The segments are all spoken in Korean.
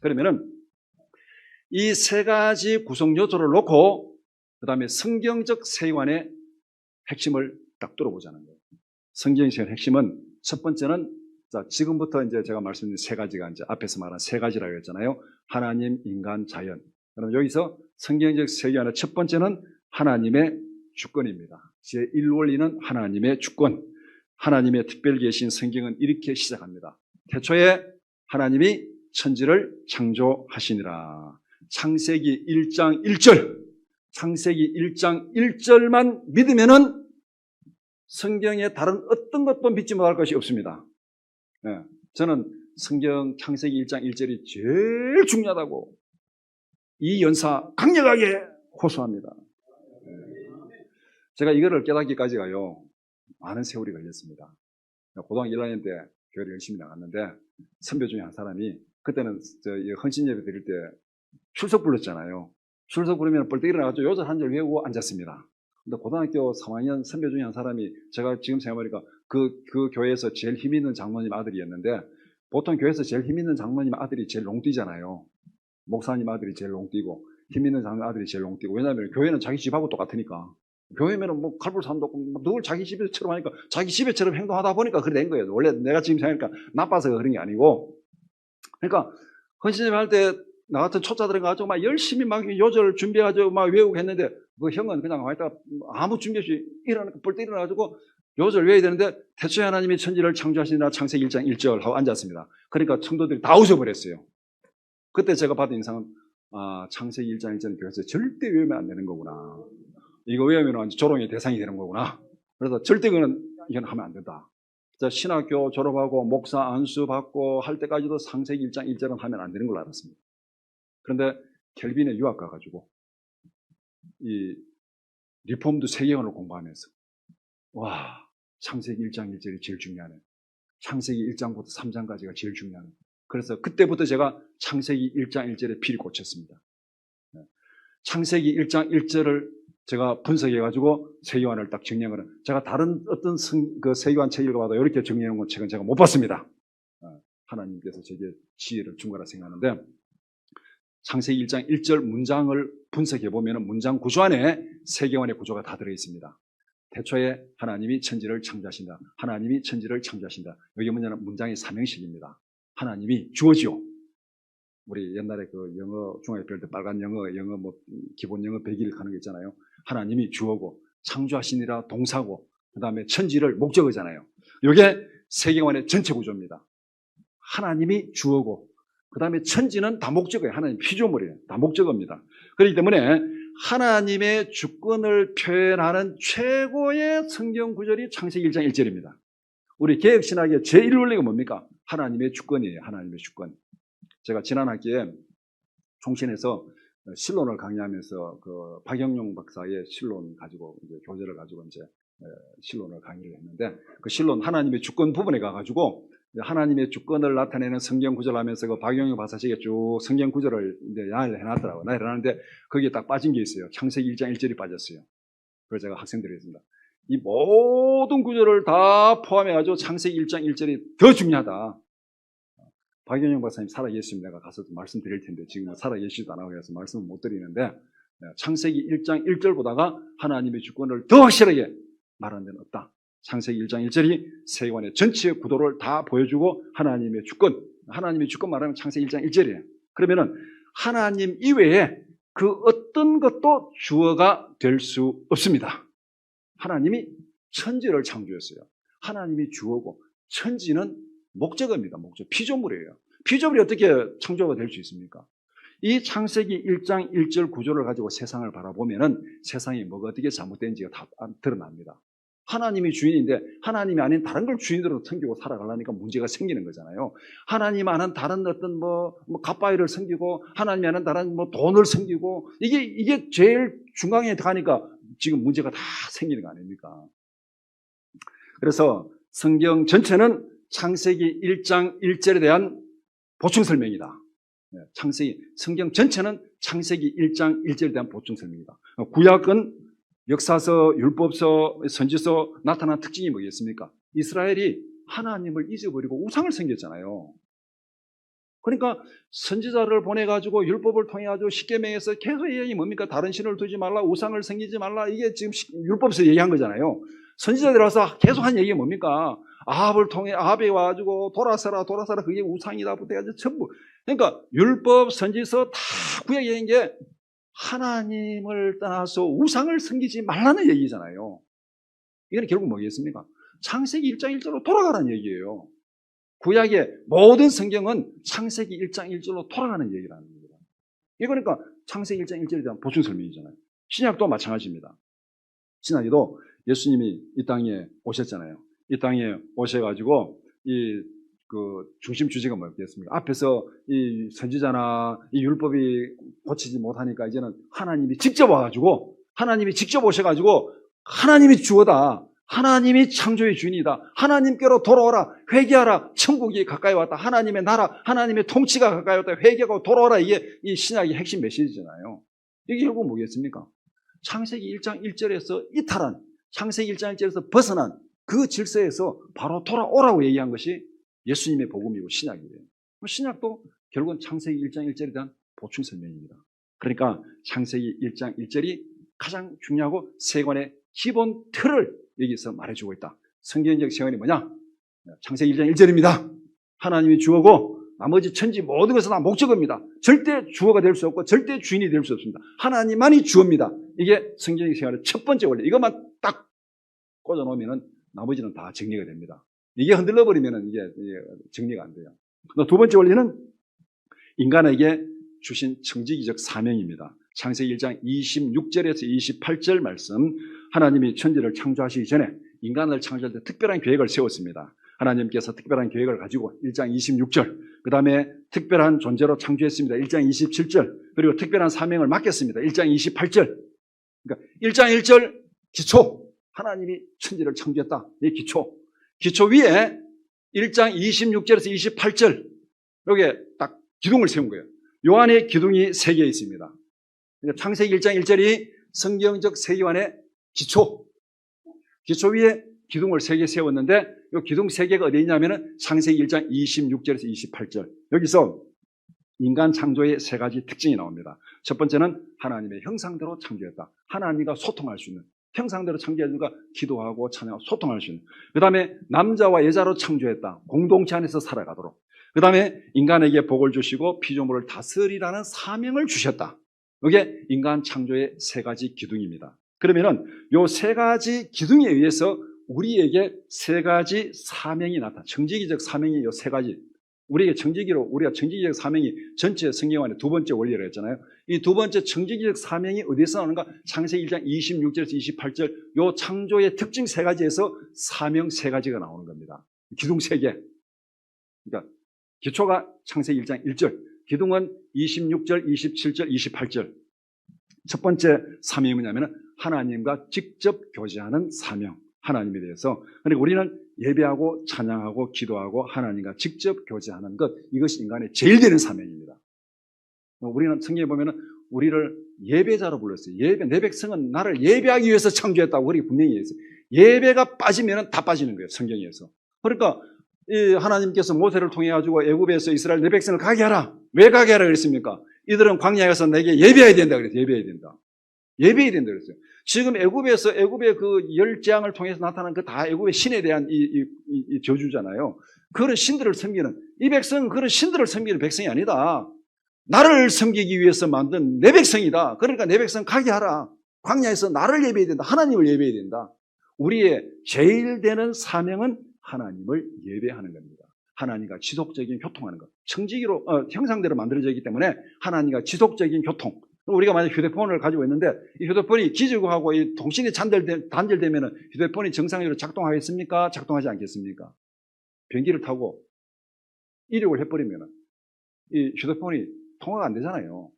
그러면은 이 세 가지 구성 요소를 놓고 그 다음에 성경적 세관의 핵심을 딱 뚫어보자는 거예요. 성경적 핵심은 첫 번째는 자, 지금부터 이제 제가 말씀드린 세 가지가 이제 앞에서 말한 세 가지라고 했잖아요. 하나님, 인간, 자연. 그럼 여기서 성경적 세계관의 첫 번째는 하나님의 주권입니다. 제1원리는 하나님의 주권. 하나님의 특별 계신 성경은 이렇게 시작합니다. 태초에 하나님이 천지를 창조하시니라. 창세기 1장 1절. 창세기 1장 1절만 믿으면은 성경의 다른 어떤 것도 믿지 못할 것이 없습니다. 예, 저는 성경 창세기 1장 1절이 제일 중요하다고 이 연사 강력하게 호소합니다. 예. 제가 이거를 깨닫기까지가요, 많은 세월이 걸렸습니다. 고등학교 1학년 때 교회를 열심히 나갔는데, 선배 중에 한 사람이, 그때는 저 헌신 예배 드릴 때 출석 불렀잖아요. 출석 부르면 벌떡 일어나가지고 요절 한 절 외우고 앉았습니다. 근데 고등학교 3학년 선배 중에 한 사람이 제가 지금 생각해보니까 그, 그 교회에서 제일 힘 있는 장로님 아들이었는데 보통 교회에서 제일 힘 있는 장로님 아들이 제일 롱뛰잖아요. 목사님 아들이 제일 롱뛰고 힘 있는 장로 아들이 제일 롱뛰고 왜냐하면 교회는 자기 집하고 똑같으니까 교회면은 뭐 칼불산도 없고 늘 자기 집에처럼 하니까 자기 집에처럼 행동하다 보니까 그래 된 거예요. 원래 내가 지금 생각하니까 나빠서 그런 게 아니고 그러니까 헌신예배 할때 나 같은 초짜들은 가지고 막 열심히 막 요절 준비해가지고 막 외우고 했는데 그 형은 그냥 와있다가 아무 준비 없이 일어나, 벌떡 일어나가지고 요절 외워야 되는데 태초에 하나님이 천지를 창조하시니라 창세기 1장 1절 하고 앉았습니다. 그러니까 청도들이 다 웃어버렸어요. 그때 제가 받은 인상은 아, 창세기 1장 1절 교회에서 절대 외우면 안 되는 거구나. 이거 완전 조롱의 대상이 되는 거구나. 그래서 절대 그는 이건 하면 안 된다. 자, 신학교 졸업하고 목사 안수 받고 할 때까지도 창세기 1장 1절은 하면 안 되는 걸로 알았습니다. 그런데 켈빈에 유학 가가지고 이 리폼드 세계관을 공부하면서 와 창세기 1장 1절이 제일 중요하네. 창세기 1장부터 3장까지가 제일 중요하네. 그래서 그때부터 제가 창세기 1장 1절에 피를 꽂혔습니다. 네. 창세기 1장 1절을 제가 분석해가지고 세계관을 딱 정리하거나 제가 다른 어떤 성, 그 세계관 책 읽어봐도 이렇게 정리해 놓은 건 책은 제가 못 봤습니다. 어, 하나님께서 제게 지혜를 준 거라 생각하는데 창세기 1장 1절 문장을 분석해 보면 문장 구조 안에 세계관의 구조가 다 들어 있습니다. 태초에 하나님이 천지를 창조하신다. 하나님이 천지를 창조하신다. 여기 문제는 문장의 삼형식입니다. 하나님이 주어지요. 우리 옛날에 그 영어 중학교 때 빨간 영어, 영어 뭐 기본 영어 100일 가는 거 있잖아요. 하나님이 주어고 창조하시니라 동사고 그 다음에 천지를 목적어잖아요. 이게 세계관의 전체 구조입니다. 하나님이 주어고 그 다음에 천지는 다 목적어예요. 하나님 피조물이에요. 다 목적어입니다. 그렇기 때문에 하나님의 주권을 표현하는 최고의 성경 구절이 창세기 1장 1절입니다. 우리 개혁신학의 제1원리가 뭡니까? 하나님의 주권이에요. 하나님의 주권. 제가 지난 학기에 총신에서 실론을 강의하면서 그 박영용 박사의 실론 가지고 이제 교재를 가지고 이제 실론을 강의를 했는데 그 실론 하나님의 주권 부분에 가가지고 하나님의 주권을 나타내는 성경 구절을 하면서 그 박영영 박사식에 쭉 성경 구절을 이제 야를 해놨더라고요. 나를 해놨는데 거기에 딱 빠진 게 있어요. 창세기 1장 1절이 빠졌어요. 그래서 제가 학생들이 했습니다. 이 모든 구절을 다 포함해가지고 창세기 1장 1절이 더 중요하다. 박영영 박사님 살아계시면 내가 가서 말씀드릴 텐데 지금은 살아계시지도 않아서 그래서 말씀을 못 드리는데 창세기 1장 1절 보다가 하나님의 주권을 더 확실하게 말하는 데는 없다. 창세기 1장 1절이 세계관의 전체 구도를 다 보여주고 하나님의 주권, 하나님의 주권 말하면 창세기 1장 1절이에요. 그러면은 하나님 이외에 그 어떤 것도 주어가 될 수 없습니다. 하나님이 천지를 창조했어요. 하나님이 주어고 천지는 목적어입니다. 목적 피조물이에요. 피조물이 어떻게 창조가 될 수 있습니까? 이 창세기 1장 1절 구조를 가지고 세상을 바라보면은 세상이 뭐가 어떻게 잘못된지가 다 드러납니다. 하나님이 주인인데 하나님이 아닌 다른 걸 주인으로 섬기고 살아가려니까 문제가 생기는 거잖아요. 하나님 아닌 다른 어떤 뭐, 뭐 갓바위를 섬기고 하나님이 아닌 다른 뭐 돈을 섬기고 이게 이게 제일 중앙에 가니까 지금 문제가 다 생기는 거 아닙니까? 그래서 성경 전체는 창세기 1장 1절에 대한 보충 설명이다. 네, 창세기 성경 전체는 창세기 1장 1절에 대한 보충 설명이다. 구약은 역사서, 율법서, 선지서 나타난 특징이 뭐겠습니까? 이스라엘이 하나님을 잊어버리고 우상을 섬겼잖아요. 그러니까 선지자를 보내가지고 율법을 통해가지고 십계명에서 계속 얘기 뭡니까? 다른 신을 두지 말라, 우상을 섬기지 말라. 이게 지금 시- 율법에서 얘기한 거잖아요. 선지자들 와서 계속 한 얘기가 뭡니까? 아합을 통해 아합에 와가지고 돌아서라 돌아서라 그게 우상이다 부터 해가지고 전부 그러니까 율법 선지서 다 구약에 있는 게 하나님을 떠나서 우상을 섬기지 말라는 얘기잖아요. 이건 결국 뭐겠습니까? 창세기 1장 1절로 돌아가라는 얘기예요. 구약의 모든 성경은 창세기 1장 1절로 돌아가는 얘기라는 겁니다. 이게 그러니까 창세기 1장 1절에 대한 보충 설명이잖아요. 신약도 마찬가지입니다. 신약에도 예수님이 이 땅에 오셨잖아요. 이 땅에 오셔가지고 이 그 중심 주제가 뭐겠습니까? 앞에서 이 선지자나 이 율법이 고치지 못하니까 이제는 하나님이 직접 와가지고 하나님이 직접 오셔가지고 하나님이 주어다. 하나님이 창조의 주인이다. 하나님께로 돌아오라. 회개하라. 천국이 가까이 왔다. 하나님의 나라, 하나님의 통치가 가까이 왔다. 회개하고 돌아오라. 이게 이 신약의 핵심 메시지잖아요. 이게 결국 뭐겠습니까? 창세기 1장 1절에서 이탈한, 창세기 1장 1절에서 벗어난 그 질서에서 바로 돌아오라고 얘기한 것이 예수님의 복음이고 신약이에요. 신약도 결국은 창세기 1장 1절에 대한 보충 설명입니다. 그러니까 창세기 1장 1절이 가장 중요하고 세관의 기본 틀을 여기서 말해주고 있다. 성경적 세관이 뭐냐? 창세기 1장 1절입니다. 하나님이 주어고 나머지 천지 모든 것은 다 목적입니다. 절대 주어가 될 수 없고 절대 주인이 될 수 없습니다. 하나님만이 주어입니다. 이게 성경적 세관의 첫 번째 원리. 이것만 딱 꽂아놓으면 나머지는 다 정리가 됩니다. 이게 흔들려 버리면 이게, 정리가 안 돼요. 두 번째 원리는 인간에게 주신 청지기적 사명입니다. 창세기 1장 26절에서 28절 말씀 하나님이 천지를 창조하시기 전에 인간을 창조할 때 특별한 계획을 세웠습니다. 하나님께서 특별한 계획을 가지고 1장 26절 그 다음에 특별한 존재로 창조했습니다. 1장 27절 그리고 특별한 사명을 맡겼습니다. 1장 28절 그러니까 1장 1절 기초 하나님이 천지를 창조했다. 이 기초 기초 위에 1장 26절에서 28절 여기에 딱 기둥을 세운 거예요. 요 안에 기둥이 세 개 있습니다. 창세기 1장 1절이 성경적 세계관의 기초. 기초 위에 기둥을 세 개 세웠는데 이 기둥 세 개가 어디 있냐면은 창세기 1장 26절에서 28절. 여기서 인간 창조의 세 가지 특징이 나옵니다. 첫 번째는 하나님의 형상대로 창조했다. 하나님과 소통할 수 있는 형상대로 창조해주니까 기도하고 찬양하고 소통할 수 있는. 그 다음에 남자와 여자로 창조했다. 공동체 안에서 살아가도록. 그 다음에 인간에게 복을 주시고 피조물을 다스리라는 사명을 주셨다. 이게 인간 창조의 세 가지 기둥입니다. 그러면은 요 세 가지 기둥에 의해서 우리에게 세 가지 사명이 나타. 정직이적 사명이 요 세 가지. 우리에게 정직이로 우리가 정직이적 사명이 전체 성경 안에 두 번째 원리를 했잖아요. 이 두 번째 정직이적 사명이 어디서 나오는가? 창세기 1장 26절에서 28절 요 창조의 특징 세 가지에서 사명 세 가지가 나오는 겁니다. 기둥 세 개. 그러니까 기초가 창세기 1장 1절, 기둥은 26절, 27절, 28절. 첫 번째 사명이 뭐냐면 하나님과 직접 교제하는 사명. 하나님에 대해서. 그러니까 우리는 예배하고 찬양하고 기도하고 하나님과 직접 교제하는 것. 이것이 인간의 제일 되는 사명입니다. 우리는 성경에 보면은 우리를 예배자로 불렀어요. 예배, 내 백성은 나를 예배하기 위해서 창조했다고 우리 분명히 했어요. 예배가 빠지면 다 빠지는 거예요. 성경에서. 그러니까 이 하나님께서 모세를 통해 가지고 애굽에서 이스라엘 내 백성을 가게 하라. 왜 가게 하라 그랬습니까? 이들은 광야에서 내게 예배해야 된다 그랬어요. 예배해야 된다. 예배해야 된다 그랬어요. 지금 애굽에서 애굽의 그 열 재앙을 통해서 나타난 그 다 애굽의 신에 대한 이, 이, 이, 이 저주잖아요. 그런 신들을 섬기는 이 백성은 그런 신들을 섬기는 백성이 아니다. 나를 섬기기 위해서 만든 내 백성이다. 그러니까 내 백성 가게 하라. 광야에서 나를 예배해야 된다. 하나님을 예배해야 된다. 우리의 제일 되는 사명은 하나님을 예배하는 겁니다. 하나님과 지속적인 교통하는 것. 청지기로 어, 형상대로 만들어져 있기 때문에 하나님과 지속적인 교통. 우리가 만약 휴대폰을 가지고 있는데 이 휴대폰이 기지국하고 이 통신이 단절되, 단절되면 휴대폰이 정상적으로 작동하겠습니까? 작동하지 않겠습니까? 비행기를 타고 이륙을 해버리면 이 휴대폰이 통화가 안 되잖아요.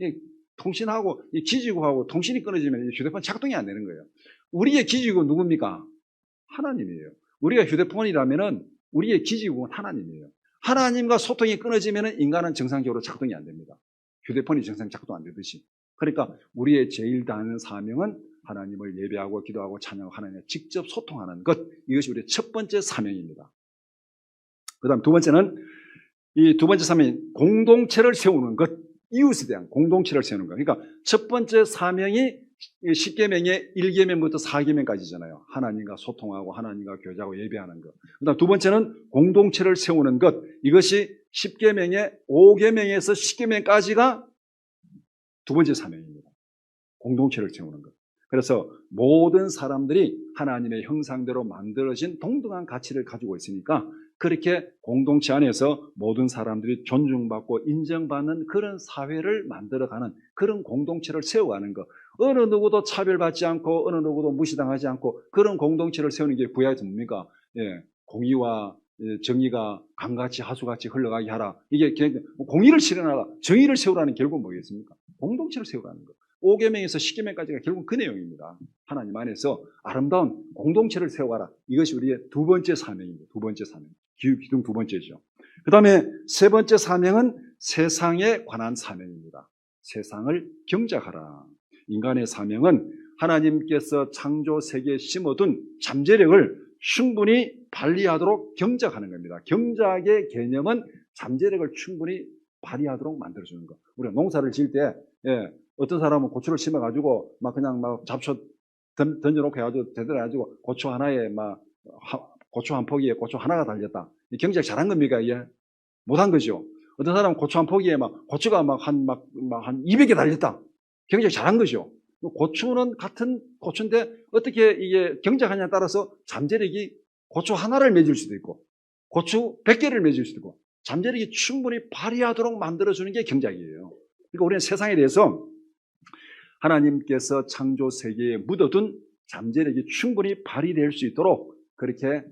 이 통신하고 이 기지국하고 통신이 끊어지면 휴대폰 작동이 안 되는 거예요. 우리의 기지국은 누굽니까? 하나님이에요. 우리가 휴대폰이라면은 우리의 기지국은 하나님이에요. 하나님과 소통이 끊어지면 인간은 정상적으로 작동이 안 됩니다. 휴대폰이 정상 작동 안 되듯이. 그러니까 우리의 제일 다하는 사명은 하나님을 예배하고 기도하고 찬양하고 하나님과 직접 소통하는 것 이것이 우리의 첫 번째 사명입니다. 그 다음 두 번째는 이 두 번째 사명 공동체를 세우는 것 이웃에 대한 공동체를 세우는 것. 그러니까 첫 번째 사명이 10계명의 1계명부터 4계명까지잖아요. 하나님과 소통하고 하나님과 교제하고 예배하는 것. 그다음 두 번째는 공동체를 세우는 것. 이것이 10계명의 5계명에서 10계명까지가 두 번째 사명입니다. 공동체를 세우는 것. 그래서 모든 사람들이 하나님의 형상대로 만들어진 동등한 가치를 가지고 있으니까 그렇게 공동체 안에서 모든 사람들이 존중받고 인정받는 그런 사회를 만들어가는 그런 공동체를 세워가는 것. 어느 누구도 차별받지 않고 어느 누구도 무시당하지 않고 그런 공동체를 세우는 게 구약에서 뭡니까? 예, 공의와 예, 정의가 강같이 하수같이 흘러가게 하라. 이게 그냥 공의를 실현하라. 정의를 세우라는 결국은 뭐겠습니까? 공동체를 세우라는 것. 5계명에서 10계명까지가 결국 그 내용입니다. 하나님 안에서 아름다운 공동체를 세워가라. 이것이 우리의 두 번째 사명입니다. 두 번째 사명. 기둥 두 번째죠. 그 다음에 세 번째 사명은 세상에 관한 사명입니다. 세상을 경작하라. 인간의 사명은 하나님께서 창조 세계에 심어둔 잠재력을 충분히 발휘하도록 경작하는 겁니다. 경작의 개념은 잠재력을 충분히 발휘하도록 만들어주는 것. 우리가 농사를 지을 때, 예, 어떤 사람은 고추를 심어가지고 막 그냥 막 잡초 던, 던져놓고 해가지고 대단해가지고 고추 하나에 막 하- 고추 한 포기에 고추 하나가 달렸다. 이 경작 잘한 겁니까? 예. 못한 거죠. 어떤 사람은 고추 한 포기에 막 고추가 막 한 막 막 한 200개 달렸다. 경작 잘한 거죠. 고추는 같은 고추인데 어떻게 이게 경작하냐에 따라서 잠재력이 고추 하나를 맺을 수도 있고 고추 100개를 맺을 수도 있고 잠재력이 충분히 발휘하도록 만들어주는 게 경작이에요. 그러니까 우리는 세상에 대해서 하나님께서 창조 세계에 묻어둔 잠재력이 충분히 발휘될 수 있도록 그렇게 에,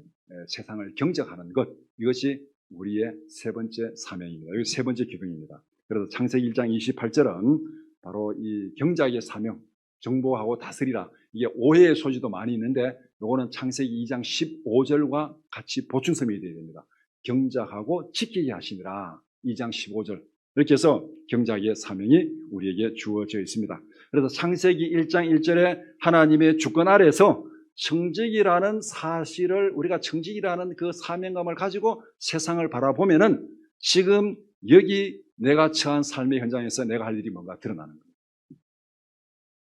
세상을 경작하는 것 이것이 우리의 세 번째 사명입니다. 여기 세 번째 기둥입니다. 그래서 창세기 1장 28절은 바로 이 경작의 사명, 정보하고 다스리라. 이게 오해의 소지도 많이 있는데 요거는 창세기 2장 15절과 같이 보충섬이 되어야 됩니다. 경작하고 지키게 하시니라. 2장 15절. 이렇게 해서 경작의 사명이 우리에게 주어져 있습니다. 그래서 창세기 1장 1절에 하나님의 주권 아래서 청직이라는 사실을 우리가 청직이라는 그 사명감을 가지고 세상을 바라보면은 지금 여기 내가 처한 삶의 현장에서 내가 할 일이 뭔가 드러나는 거예요.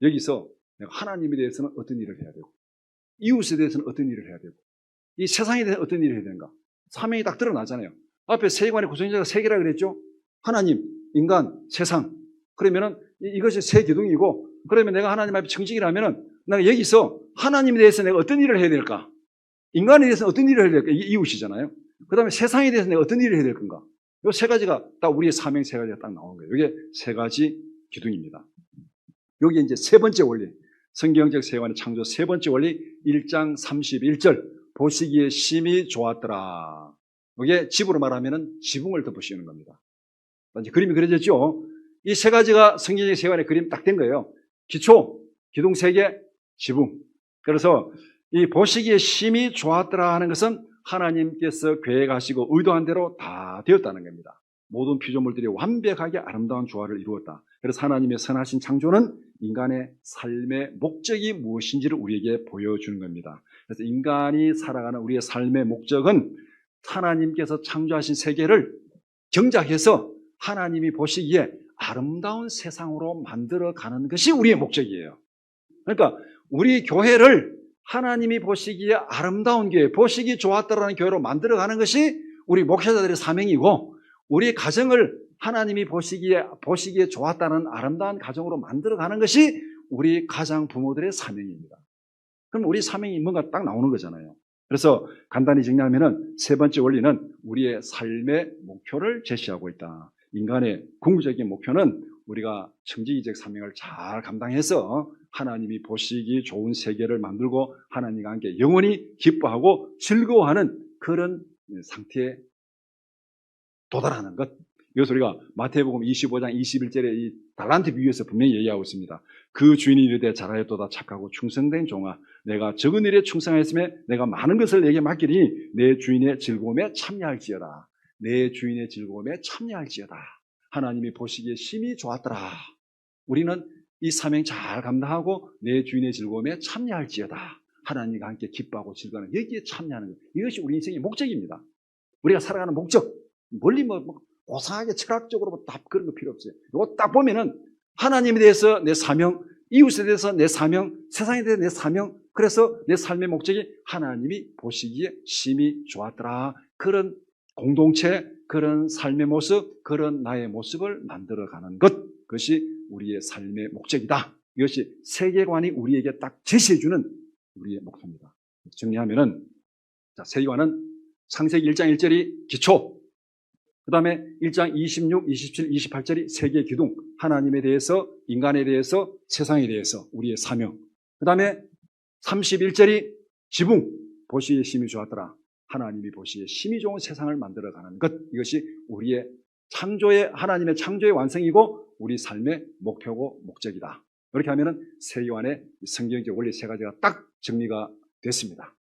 여기서 내가 하나님에 대해서는 어떤 일을 해야 되고 이웃에 대해서는 어떤 일을 해야 되고 이 세상에 대해서 어떤 일을 해야 되는가 사명이 딱 드러나잖아요. 앞에 세관의 구성자가 세 개라 그랬죠. 하나님, 인간, 세상. 그러면은 이- 이것이 세 기둥이고 그러면 내가 하나님 앞에 청직이라면은 내가 여기서 하나님에 대해서 내가 어떤 일을 해야 될까? 인간에 대해서 어떤 일을 해야 될까? 이웃이잖아요. 그 다음에 세상에 대해서 내가 어떤 일을 해야 될 건가? 이 세 가지가 딱 우리의 사명 세 가지가 딱 나오는 거예요. 이게 세 가지 기둥입니다. 여기 이제 세 번째 원리, 성경적 세관의 창조 세 번째 원리 1장 31절 보시기에 심히 좋았더라. 이게 집으로 말하면은 지붕을 덮으시는 겁니다. 이제 그림이 그려졌죠. 이 세 가지가 성경적 세관의 그림 딱 된 거예요. 기초, 기둥 세 개, 지붕. 그래서 이 보시기에 심히 좋았더라 하는 것은 하나님께서 계획하시고 의도한 대로 다 되었다는 겁니다. 모든 피조물들이 완벽하게 아름다운 조화를 이루었다. 그래서 하나님의 선하신 창조는 인간의 삶의 목적이 무엇인지를 우리에게 보여주는 겁니다. 그래서 인간이 살아가는 우리의 삶의 목적은 하나님께서 창조하신 세계를 경작해서 하나님이 보시기에 아름다운 세상으로 만들어 가는 것이 우리의 목적이에요. 그러니까 우리 교회를 하나님이 보시기에 아름다운 교회, 보시기 좋았다라는 교회로 만들어가는 것이 우리 목회자들의 사명이고 우리 가정을 하나님이 보시기에 보시기에 좋았다는 아름다운 가정으로 만들어가는 것이 우리 가장 부모들의 사명입니다. 그럼 우리 사명이 뭔가 딱 나오는 거잖아요. 그래서 간단히 정리하면은 세 번째 원리는 우리의 삶의 목표를 제시하고 있다. 인간의 궁극적인 목표는 우리가 청지기적 사명을 잘 감당해서 하나님이 보시기 좋은 세계를 만들고 하나님과 함께 영원히 기뻐하고 즐거워하는 그런 상태에 도달하는 것. 이것을 우리가 마태복음 25장 21절에 이 달란트 비유에서 분명히 얘기하고 있습니다. 그 주인이 이르되 잘하였도다 착하고 충성된 종아 내가 적은 일에 충성하였으면 내가 많은 것을 내게 맡기니 내 주인의 즐거움에 참여할지어다. 내 주인의 즐거움에 참여할지어다. 하나님이 보시기에 심히 좋았더라. 우리는 이 사명 잘 감당하고 내 주인의 즐거움에 참여할지어다. 하나님과 함께 기뻐하고 즐거워하는 여기에 참여하는 것. 이것이 우리 인생의 목적입니다. 우리가 살아가는 목적. 멀리 뭐, 뭐 고상하게 철학적으로 뭐 답 그런 거 필요 없어요. 이거 딱 보면은 하나님에 대해서 내 사명, 이웃에 대해서 내 사명, 세상에 대해서 내 사명, 그래서 내 삶의 목적이 하나님이 보시기에 심히 좋았더라. 그런 공동체, 그런 삶의 모습, 그런 나의 모습을 만들어가는 것. 그것이 우리의 삶의 목적이다. 이것이 세계관이 우리에게 딱 제시해주는 우리의 목표입니다. 정리하면은, 자, 세계관은 창세기 1장 1절이 기초, 그 다음에 1장 26, 27, 28절이 세계 기둥, 하나님에 대해서, 인간에 대해서, 세상에 대해서, 우리의 사명. 그 다음에 31절이 지붕, 보시기에 심히 좋았더라. 하나님이 보시기에 심히 좋은 세상을 만들어가는 것. 이것이 우리의 창조의, 하나님의 창조의 완성이고, 우리 삶의 목표고 목적이다. 그렇게 하면은 세계관의 성경적 원리 세 가지가 딱 정리가 됐습니다.